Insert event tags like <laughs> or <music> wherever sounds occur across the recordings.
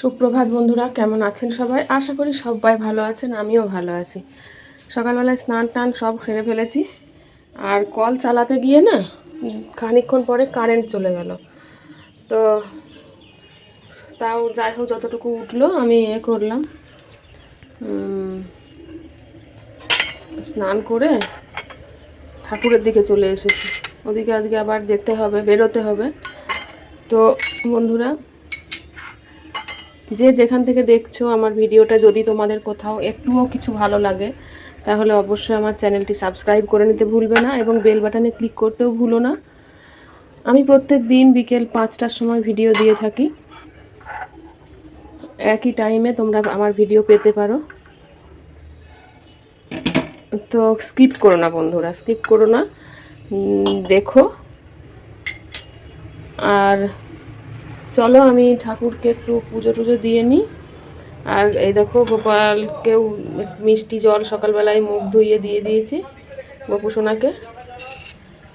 সুপ্রভাত বন্ধুরা কেমন আছেন সবাই? আশা করি সবাই ভালো আছেন আমিও ভালো আছি। সকালবেলায় স্নান টান সব সেরে ফেলেছি। আর কল চালাতে গিয়ে না উম, খানিকক্ষণ পরে কারেন্ট চলে গেল। তো তাও যাই হোক যতটুকু উঠল আমি এ করলাম। স্নান করে ঠাকুরের দিকে চলে এসেছি। ওদিকে আজকে আবার যেতে হবে বেরোতে হবে। তো বন্ধুরা যে যেখান থেকে দেখছ আমার ভিডিওটা, যদি তোমাদের কোথাও একটুও কিছু ভালো লাগে, তাহলে অবশ্যই আমার চ্যানেলটি সাবস্ক্রাইব করে নিতে ভুলবে না এবং বেল বাটনে ক্লিক করতেও ভুলো না। আমি প্রত্যেক দিন বিকেল পাঁচটার সময় ভিডিও দিয়ে থাকি। একই টাইমে তোমরা আমার ভিডিও পেতে পারো। তো স্কিপ করো না বন্ধুরা স্কিপ করো না। দেখো। আর চলো, আমি ঠাকুরকে একটু পুজো টুজো দিয়ে নিই। আর এই দেখো, গোপালকেও মিষ্টি জল সকালবেলায় মুখ ধুইয়ে দিয়ে দিয়েছি গোপুসোনাকে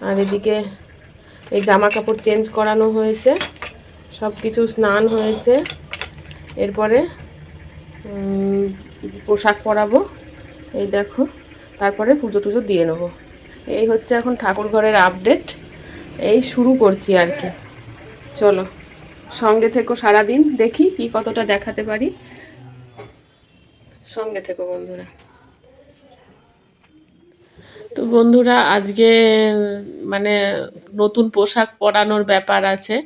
আর এদিকে এই জামা কাপড় চেঞ্জ করানো হয়েছে সব কিছু স্নান হয়েছে। এরপরে পোশাক পরাবো, এই দেখো, তারপরে পুজো টুজো দিয়ে নেব। এই হচ্ছে এখন ঠাকুর ঘরের আপডেট এই শুরু করছি আর কি। চলো। সঙ্গে থেকো সারাদিন, দেখি কি কতটা দেখাতে পারি। সঙ্গে থেকো বন্ধুরা। তো বন্ধুরা, আজকে মানে নতুন পোশাক পরানোর ব্যাপার আছে।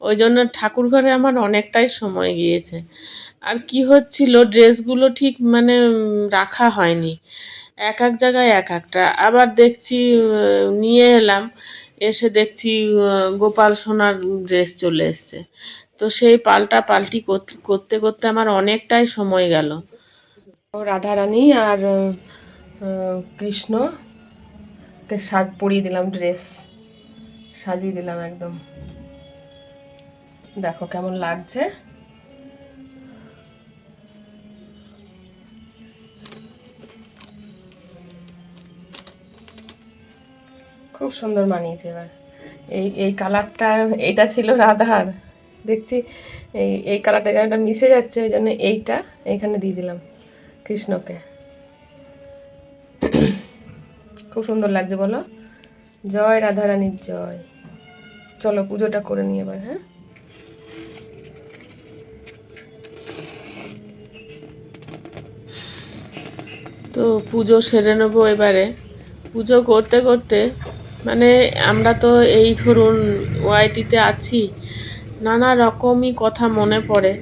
ওই জন্য ঠাকুর ঘরে আমার অনেকটাই সময় গিয়েছে। আর কি হচ্ছিল, ড্রেসগুলো ঠিক মানে রাখা হয়নি। এক এক জায়গায় এক একটা। আবার দেখছি নিয়ে এলাম। এসে দেখছি গোপাল সোনার ড্রেস চলে এসছে। তো সেই পাল্টা পাল্টি কর- করতে করতে আমার অনেকটাই সময় গেল। রাধারানী আর কৃষ্ণকে সাজ, পরিয়ে দিলাম ড্রেস সাজিয়ে দিলাম একদম। দেখো কেমন লাগছে। খুব সুন্দর মানিয়েছে এবার। এই এই কালারটা এটা ছিল রাধার। দেখছি, এই এই কালারটা কালারটা মিশে যাচ্ছে ওই জন্য এইটা এইখানে দিয়ে দিলাম কৃষ্ণকে। খুব সুন্দর লাগছে বলো। জয় রাধারানীর জয়। চলো পুজোটা করে নিই এবার হ্যাঁ? তো পুজো সেরে নেব এবারে। পুজো করতে করতে মানে আমরা তো এই ধরুন ওয়াইটিতে আছি নানা রকমই কথা মনে পড়ে।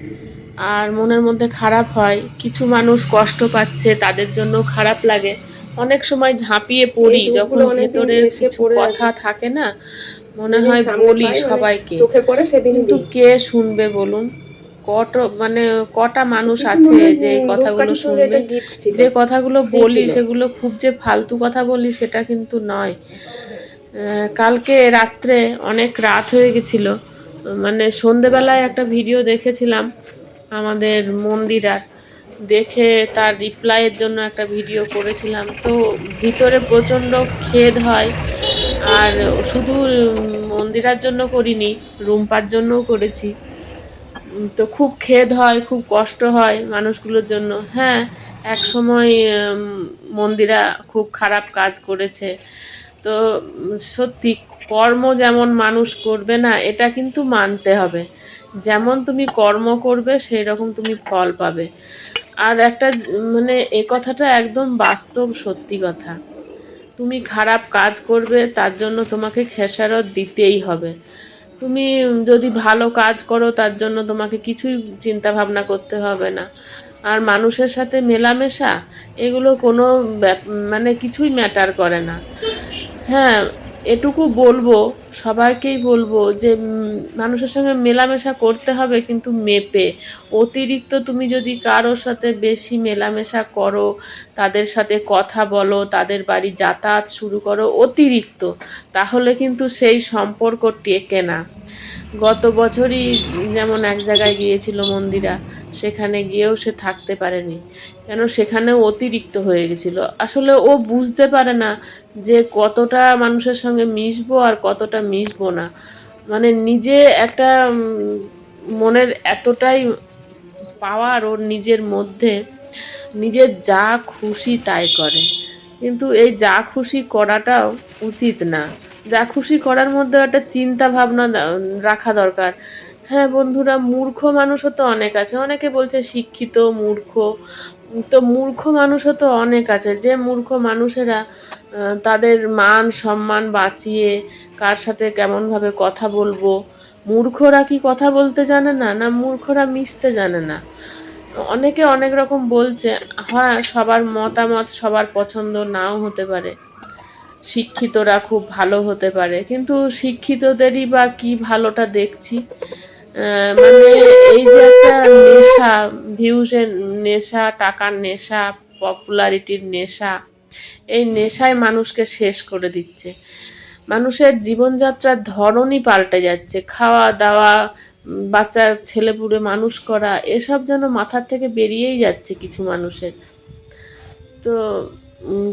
আর মনের মধ্যে খারাপ হয় কিছু মানুষ কষ্ট পাচ্ছে তাদের জন্য খারাপ লাগে। অনেক সময় ঝাঁপিয়ে পড়ি যখন ভেতরে কিছু কথা থাকে না মনে হয় বলি সবাইকে। চোখে পড়ে সেদিন কিন্তু কে শুনবে বলুন? কত মানে কটা মানুষ আছে যে এই কথাগুলো শুনবে? যে কথাগুলো বলি সেগুলো খুব যে ফালতু কথা বলি সেটা কিন্তু নয়। কালকে রাত্রে অনেক রাত হয়ে গেছিল। মানে সন্ধেবেলায় একটা ভিডিও দেখেছিলাম আমাদের মন্দিরার। দেখে তার রিপ্লাইয়ের জন্য একটা ভিডিও করেছিলাম। তো ভিতরে প্রচণ্ড খেদ হয়। আর শুধু মন্দিরার জন্য করিনি, রুম্পার জন্যও করেছি। তো খুব খেদ হয়, খুব কষ্ট হয় মানুষগুলোর জন্য। হ্যাঁ এক সময় মন্দিরা খুব খারাপ কাজ করেছে। তো সত্যি কর্ম যেমন মানুষ করবে না, এটা কিন্তু মানতে হবে। যেমন তুমি কর্ম করবে সেই রকম তুমি ফল পাবে। আর একটা মানে এ কথাটা একদম বাস্তব সত্যি কথা। তুমি খারাপ কাজ করবে, তার জন্য তোমাকে খেসারত দিতেই হবে। তুমি যদি ভালো কাজ করো, তার জন্য তোমাকে কিছুই চিন্তা ভাবনা করতে হবে না। আর মানুষের সাথে মেলামেশা, এগুলো কোনো মানে কিছুই ম্যাটার করে না। হ্যাঁ এটুকু বলব, সবাইকেই বলব যে মানুষের সঙ্গে মেলামেশা করতে হবে কিন্তু মেপে। অতিরিক্ত তুমি যদি কারোর সাথে বেশি মেলামেশা করো, তাদের সাথে কথা বলো, তাদের বাড়ি যাতায়াত শুরু করো অতিরিক্ত, তাহলে কিন্তু সেই সম্পর্ক টেকে না। গত বছরই যেমন এক জায়গায় গিয়েছিল মন্দিরা, সেখানে গিয়েও সে থাকতে পারেনি। কেন? সেখানেও অতিরিক্ত হয়ে গেছিল। আসলে ও বুঝতে পারে না যে কতটা মানুষের সঙ্গে মিশবো আর কতটা মিশবো না। মানে নিজে একটা মনের এতটাই পাওয়ার ওর নিজের মধ্যে নিজের যা খুশি তাই করে। কিন্তু এই যা খুশি করাটাও উচিত না। যা খুশি করার মধ্যে একটা চিন্তা ভাবনা রাখা দরকার। হ্যাঁ বন্ধুরা, মূর্খ মানুষও তো অনেক আছে। অনেকে বলছে শিক্ষিত, মূর্খ। তো মূর্খ মানুষও তো অনেক আছে। যে মূর্খ মানুষেরা তাদের মান সম্মান বাঁচিয়ে কার সাথে কেমনভাবে কথা বলব? মূর্খরা কি কথা বলতে জানে না? না, মূর্খরা মিশতে জানে না? অনেকে অনেক রকম বলছে হ্যাঁ সবার মতামত সবার পছন্দ নাও হতে পারে। শিক্ষিতরা খুব ভালো হতে পারে। কিন্তু শিক্ষিতদেরই বা কি ভালোটা দেখছি? মানে এই যে একটা নেশা ভিউজের নেশা, টাকার নেশা পপুলারিটির নেশা, এই নেশায় মানুষকে শেষ করে দিচ্ছে। মানুষের জীবনযাত্রার ধরনই পাল্টে যাচ্ছে। খাওয়া দাওয়া, বাচ্চা ছেলেপুলে মানুষ করা, এসব যেন মাথার থেকে বেরিয়েই যাচ্ছে কিছু মানুষের। তো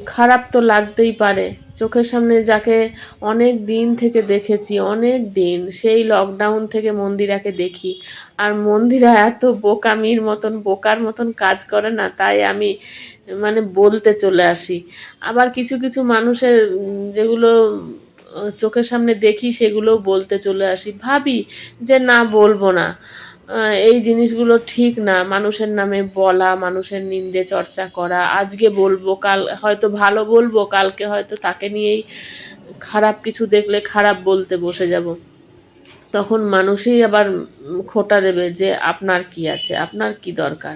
খারাপ তো লাগতেই পারে। চোখের সামনে যাকে অনেক দিন থেকে দেখেছি, অনেক দিন সেই লকডাউন থেকে মন্দিরাকে দেখি। আর মন্দিরা এত বোকামির মতন, বোকার মতন কাজ করে না, তাই আমি মানে বলতে চলে আসি। আবার কিছু কিছু মানুষের যেগুলো, চোখের সামনে দেখি সেগুলো বলতে চলে আসি। ভাবি যে না, বলব না। এই জিনিসগুলো ঠিক না। মানুষের নামে বলা, মানুষের নিন্দে চর্চা করা। আজকে বলব, কাল হয়তো ভালো বলব, কালকে হয়তো তাকে নিয়েই খারাপ কিছু দেখলে খারাপ বলতে বসে যাব। তখন মানুষই আবার খোটা দেবে যে, আপনার কি আছে? আপনার কি দরকার?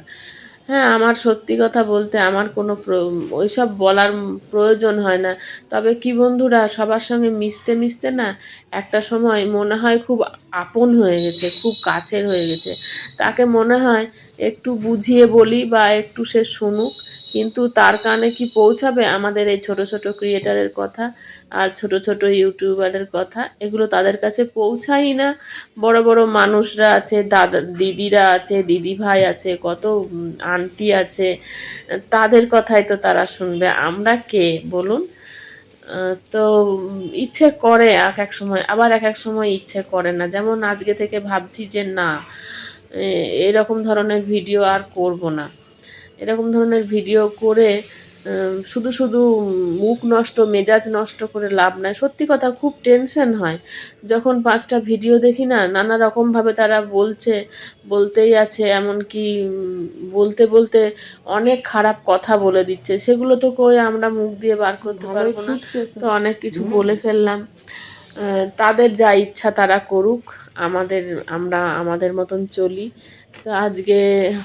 হ্যাঁ আমার সত্যি কথা বলতে আমার কোনো ওইসব বলার প্রয়োজন হয় না। তবে কি বন্ধুরা, সবার সঙ্গে মিশতে মিশতে না একটা সময় মনে হয় খুব আপন হয়ে গেছে, খুব কাছের হয়ে গেছে। তাকে মনে হয় একটু বুঝিয়ে বলি বা একটু সে শুনুক কিন্তু তার কানে কি পৌঁছাবে আমাদের এই ছোট ছোট ক্রিয়েটারের কথা আর ছোট ছোট ইউটিউবারের কথা, এগুলো তাদের কাছে পৌঁছাই না। বড় বড় মানুষরা আছে, দাদা, দিদিরা আছে দিদি ভাই আছে, কত আন্টি আছে, তাদের কথাই তো তারা শুনবে। আমরা কে? বলুন। তো, ইচ্ছে করে এক এক সময়, আবার এক এক সময় ইচ্ছে করে না। যেমন আজকে থেকে ভাবছি যে না এরকম ধরনের ভিডিও আর করব না। এরকম ধরনের ভিডিও করে শুধু শুধু মুখ নষ্ট মেজাজ নষ্ট করে লাভ নাই। সত্যি কথা খুব টেনশন হয়। যখন পাঁচটা ভিডিও দেখি না নানা রকমভাবে তারা বলছে বলতেই আছে এমনকি বলতে বলতে অনেক খারাপ কথা বলে দিচ্ছে। সেগুলো তো কই আমরা মুখ দিয়ে বার করতে পারব না। তো। অনেক কিছু বলে ফেললাম। তাদের যা ইচ্ছা তারা করুক। আমাদের আমরা আমাদের মতন চলি। তো আজকে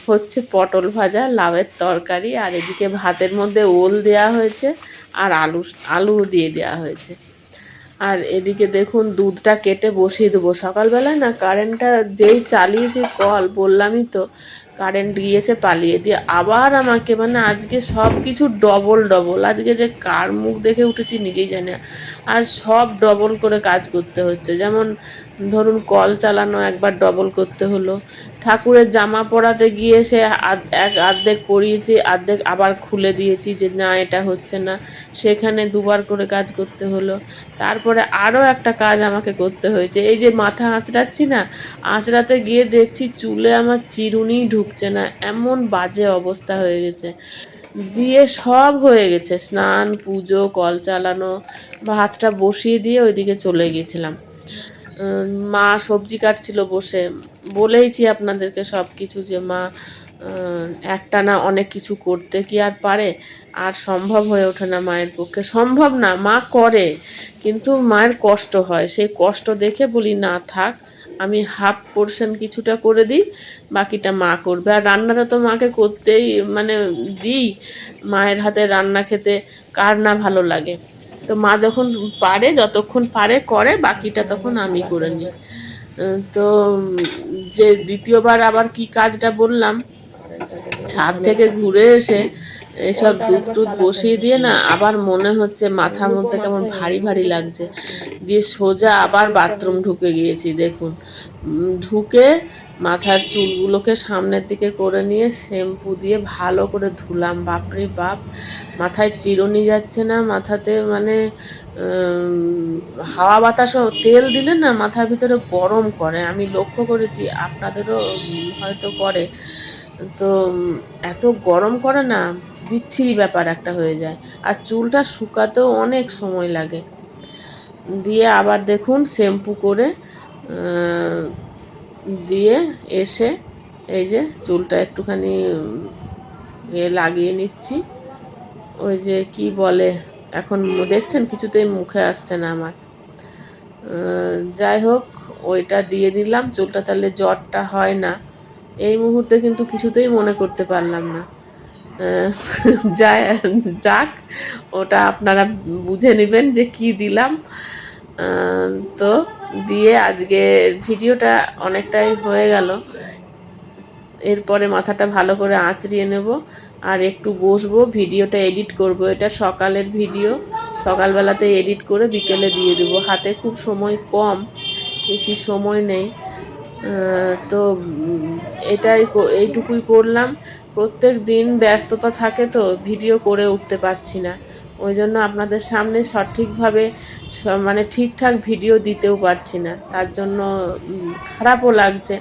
হচ্ছে পটল ভাজা, লাউয়ের তরকারি, আর এদিকে ভাতের মধ্যে ওল দেওয়া হয়েছে আর আলু আলু দিয়ে দেওয়া হয়েছে। আর এদিকে দেখুন দুধটা কেটে বসিয়ে দেবো। সকালবেলায় না কারেন্টটা যেই চালিয়েছে, কল বললামই তো, কারেন্ট গিয়েছে পালিয়ে দিয়ে আবার আমাকে মানে আজকে সব কিছু ডবল ডবল। আজকে যে কার মুখ দেখে উঠেছি নিজেই জানি। আর সব ডবল করে কাজ করতে হচ্ছে। যেমন ধরুন কল চালানো একবার ডবল করতে হলো। ঠাকুরের জামা পরাতে গিয়ে সে এক আর্ধেক পরিয়েছি, আর্ধেক আবার খুলে দিয়েছি যে না, এটা হচ্ছে না। সেখানে দুবার করে কাজ করতে হলো। তারপরে আরও একটা কাজ আমাকে করতে হয়েছে। এই যে মাথা আঁচড়াচ্ছি না, আঁচড়াতে গিয়ে দেখছি চুলে আমার চিরুনি ঢুকছে না। এমন বাজে অবস্থা হয়ে গেছে। দিয়ে সব হয়ে গেছে। স্নান, পুজো, কল চালানো ভাতটা বসিয়ে দিয়ে ওইদিকে চলে গেছিলাম মা সবজি কাটছিল বসে। বলেইছি আপনাদেরকে সব কিছু যে মা আহ, একটানা অনেক কিছু করতে কি আর পারে? আর সম্ভব হয়ে ওঠে না মায়ের পক্ষে। সম্ভব না মা করে কিন্তু মায়ের কষ্ট হয়। সেই কষ্ট দেখে বলি না থাক আমি হাফ পোর্শন কিছুটা করে দিই বাকিটা মা করবে। আর রান্নাটা তো মাকে করতেই মানে দিই। মায়ের হাতে রান্না খেতে কার না ভালো লাগে? তো মা যখন পারে, যতক্ষণ পারে, করে, বাকিটা তখন আমি করে নিই। তো, যে দ্বিতীয়বার আবার কি কাজটা বললাম, ছাদ থেকে ঘুরে এসে এসব দুধ টুধ বসিয়ে দিয়ে না, আবার মনে হচ্ছে মাথার মধ্যে কেমন ভারী ভারী লাগছে। দিয়ে সোজা আবার বাথরুম ঢুকে গিয়েছি, দেখুন। ঢুকে মাথার চুলগুলোকে সামনের দিকে করে নিয়ে শ্যাম্পু দিয়ে ভালো করে ধুলাম। বাপরে বাপ, মাথায় চিরুনি যাচ্ছে না, মাথাতে মানে হাওয়া বাতাসও তেল দিলে না মাথার ভিতরে গরম করে। আমি লক্ষ্য করেছি, আপনাদেরও হয়তো করে। তো এত গরম করে না, বিচ্ছিরি ব্যাপার একটা হয়ে যায়। আর চুলটা শুকাতেও অনেক সময় লাগে। দিয়ে আবার দেখুন, শ্যাম্পু করে দিয়ে এসে এই যে চুলটা একটুখানি এ লাগিয়ে নিচ্ছি। ওই যে কি বলে, এখন দেখছেন কিছুতেই মুখে আসছে না আমার। যাই হোক, ওইটা দিয়ে দিলাম। চুলটা তাহলে জ্বরটা হয় না। এই মুহূর্তে কিন্তু কিছুতেই মনে করতে পারলাম না। <laughs> যাক, ওটা আপনারা বুঝে নেবেন যে কি দিলাম। তো দিয়ে আজকে ভিডিওটা অনেকটাই হয়ে গেল। এরপরে মাথাটা ভালো করে আঁচড়িয়ে নেব আর একটু বসবো, ভিডিওটা এডিট করব। এটা সকালের ভিডিও, সকালবেলাতে এডিট করে বিকেলে দিয়ে দেবো। হাতে খুব সময় কম, বেশি সময় নেই। তো এটাই এইটুকুই করলাম। প্রত্যেক দিন ব্যস্ততা থাকে তো, ভিডিও করে উঠতে পারছি না। ওই জন্য আপনাদের সামনে সঠিকভাবে মানে ঠিকঠাক ভিডিও দিতেও পারছি না। তার জন্য খারাপও লাগছে।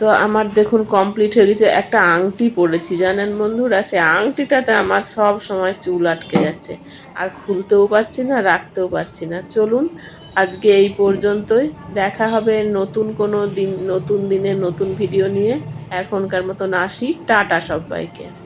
তো আমার দেখুন কমপ্লিট হয়ে গেছে। একটা আংটি পরেছি, জানেন বন্ধুরা? সেই আংটিটাতে আমার সব সময় চুল আটকে যাচ্ছে। আর খুলতেও পারছি না, রাখতেও পারছি না। চলুন, আজকে এই পর্যন্তই। দেখা হবে নতুন কোনো দিন, নতুন দিনে নতুন ভিডিও নিয়ে। এখনকার মতন আসি। টাটা সবাইকে।